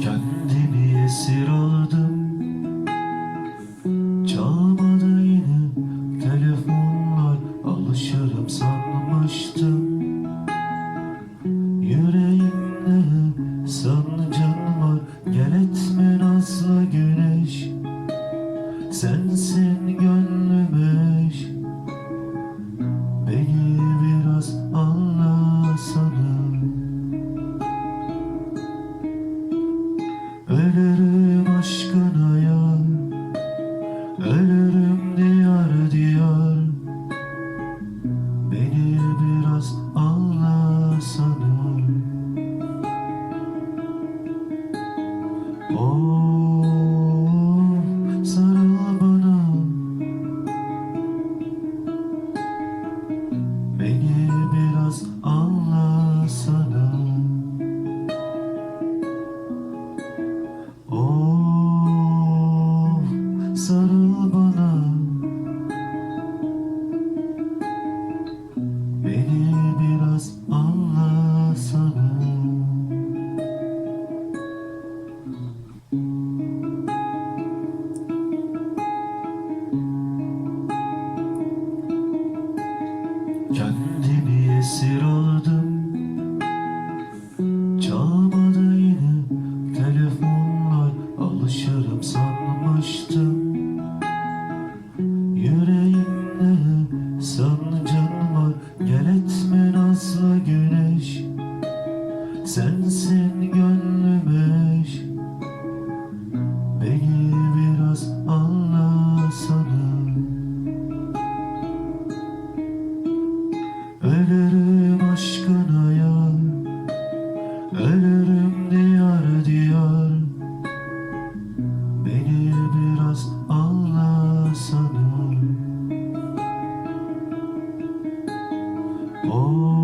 Kendimi esir aldım. Çalmadı telefonlar. Alışırım sanmıştım. Yüreğimde sancın var. Gel etme nazlı güneş. Sensin gönlüm Ölürüm diyar diyar. Beni biraz anlasana Oh Kendimi esir aldım. Çalmadı yine telefonlar. Alışırım sanmıştım. Yüreğimde sancın var. Gel etme nazlı güneş. Sensin gönlüm Ölürüm diyar diyar. Beni biraz anlasana Oh